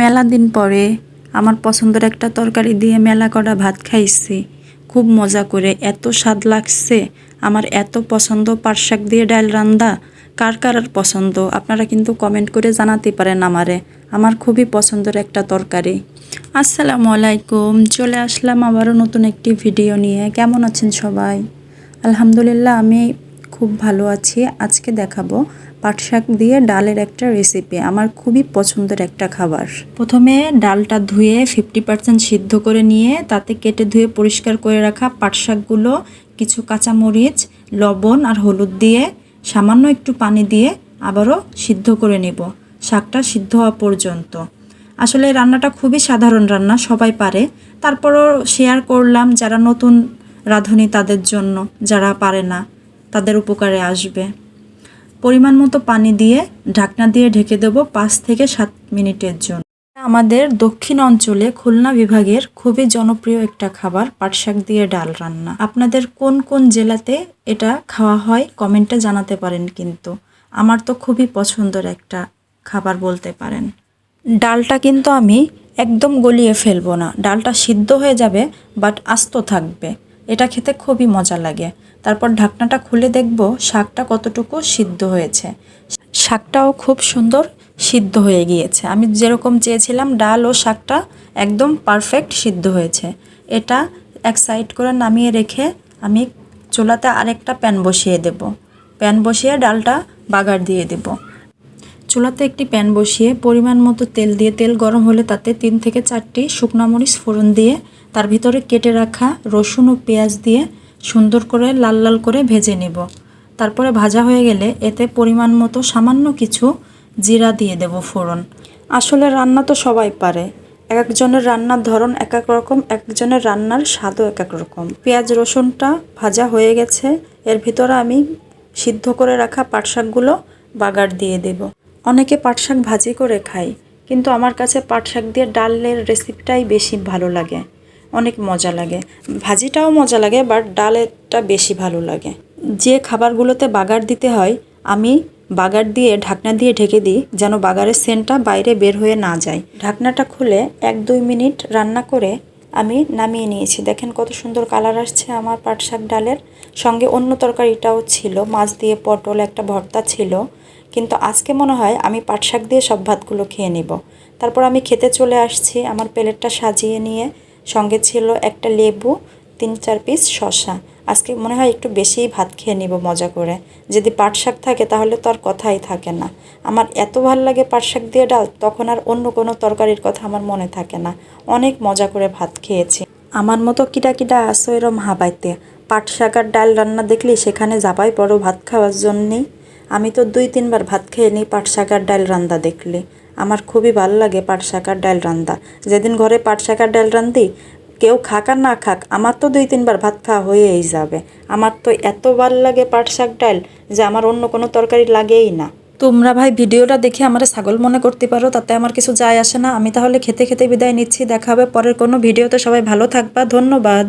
মেলা দিন পরে আমার পছন্দের একটা তরকারি দিয়ে মেলা করা ভাত খাইছি। খুব মজা করে এত স্বাদ লাগছে। আমার এত পছন্দ পাট শাক দিয়ে ডাল রান্দা। কার কার পছন্দ? আপনারা কিন্তু কমেন্ট করে জানাতে পারেন আমারে। আমার খুবই পছন্দের একটা তরকারি। আসসালামু আলাইকুম। চলে আসলাম আবারও নতুন একটি ভিডিও নিয়ে। কেমন আছেন সবাই? আলহামদুলিল্লাহ, আমি খুব ভালো আছি। আজকে দেখাবো পাট শাক দিয়ে ডালের একটা রেসিপি আমার খুবই পছন্দের একটা খাবার। প্রথমে ডালটা ধুয়ে ফিফটি পার্সেন্ট সিদ্ধ করে নিয়ে, তাতে কেটে ধুয়ে পরিষ্কার করে রাখা পাট শাকগুলো কিছু কাঁচামরিচ, লবণ আর হলুদ দিয়ে, সামান্য একটু পানি দিয়ে আবারও সিদ্ধ করে নেব, শাকটা সিদ্ধ হওয়া পর্যন্ত। আসলে রান্নাটা খুবই সাধারণ রান্না, সবাই পারে। তারপরও শেয়ার করলাম যারা নতুন রাঁধুনি তাদের জন্য, যারা পারে না, তাদের উপকারে আসবে। পরিমাণ মতো পানি দিয়ে ঢাকনা দিয়ে ঢেকে দেবো পাঁচ থেকে সাত মিনিটের জন্য। আমাদের দক্ষিণ অঞ্চলে খুলনা বিভাগের খুবই জনপ্রিয় একটা খাবার, পাট শাক দিয়ে ডাল রান্না। আপনাদের কোন কোন জেলাতে এটা খাওয়া হয় কমেন্টে জানাতে পারেন কিন্তু। আমার তো খুবই পছন্দের একটা খাবার বলতে পারেন। ডালটা কিন্তু আমি একদম গলিয়ে ফেলব না। ডালটা সিদ্ধ হয়ে যাবে বাট আস্ত থাকবে। এটা খেতে খুবই মজা লাগে। তারপর ঢাকনাটা খুলে দেখব শাকটা কতটুকু সিদ্ধ হয়েছে। শাকটাও খুব সুন্দর সিদ্ধ হয়ে গিয়েছে। আমি যেরকম চেয়েছিলাম ডাল ও শাকটা একদম পারফেক্ট সিদ্ধ হয়েছে। এটা এক সাইড করে নামিয়ে রেখে আমি চুলাতে আরেকটা প্যান বসিয়ে দেব। প্যান বসিয়ে ডালটা বাগার দিয়ে দেব। চুলাতে একটি প্যান বসিয়ে পরিমাণ মতো তেল দিয়ে, তেল গরম হলে তাতে তিন থেকে চারটি শুকনো মরিচ ফোড়ন দিয়ে, তার ভিতরে কেটে রাখা রসুন ও পেঁয়াজ দিয়ে সুন্দর করে লাল লাল করে ভেজে নেব। তারপরে ভাজা হয়ে গেলে এতে পরিমাণ মতো সামান্য কিছু জিরা দিয়ে দেব ফোড়ন। আসলে রান্না তো সবাই পারে। এক একজনের রান্নার ধরন এক এক রকম এক একজনের রান্নার স্বাদও এক এক রকম। পেঁয়াজ, রসুনটা ভাজা হয়ে গেছে। এর ভিতরে আমি সিদ্ধ করে রাখা পাট শাকগুলো বাগার দিয়ে দেব। অনেকে পাট শাক ভাজি করে খায় কিন্তু আমার কাছে পাট শাক দিয়ে ডালের রেসিপিটাই বেশি ভালো লাগে। অনেক মজা লাগে। ভাজিটাও মজা লাগে, বাট ডালেরটা বেশি ভালো লাগে। যে খাবারগুলোতে বাগার দিতে হয়, আমি বাগার দিয়ে ঢাকনা দিয়ে ঢেকে দিই, যেন বাগারের সেন্টটা বাইরে বের হয়ে না যায়। ঢাকনাটা খুলে এক দুই মিনিট রান্না করে আমি নামিয়ে নিয়েছি। দেখেন কত সুন্দর কালার আসছে আমার পাট শাক ডালের। সঙ্গে অন্য তরকারিটাও ছিল, মাছ দিয়ে পটল, একটা ভর্তা ছিল। কিন্তু আজকে মনে হয় আমি পাট শাক দিয়ে সব ভাতগুলো খেয়ে নিব। তারপর আমি খেতে চলে আসছি, আমার প্লেটটা সাজিয়ে নিয়ে সঙ্গে ছিল একটা লেবু, তিন চার পিস শশা আজকে মনে হয় একটু বেশিই ভাত খেয়ে নিব মজা করে। যদি পাট শাক থাকে তাহলে তো আর কথাই থাকে না। আমার এত ভালো লাগে পাট শাক দিয়ে ডাল, তখন আর অন্য কোনো তরকারির কথা আমার মনে থাকে না। অনেক মজা করে ভাত খেয়েছি। আমার মতো কিটা কিটা আসো এরম হাবাইতে। পাট শাক আর ডাল রান্না দেখলি সেখানে যাবাই বড় ভাত খাওয়ার জন্যেই। আমি তো দুই তিনবার ভাত খেয়ে নিই পাট শাক আর ডাল রান্দা দেখলে। আমার খুবই ভালো লাগে পাট শাক আর ডাল রান্দা। যেদিন ঘরে পাট শাক আর ডাল রান্ধি কেউ খাক আর না খাক, আমার তো দুই তিনবার ভাত খাওয়া হয়েই যাবে। আমার তো এত ভালো লাগে পাট শাক ডাল যে আমার অন্য কোনো তরকারি লাগেই না। তোমরা ভাই ভিডিওটা দেখে আমার ছাগল মনে করতে পারো, তাতে আমার কিছু যায় আসে না। আমি তাহলে খেতে খেতে বিদায় নিচ্ছি, দেখা হবে পরের কোনো ভিডিওতে। সবাই ভালো থাকবা, ধন্যবাদ।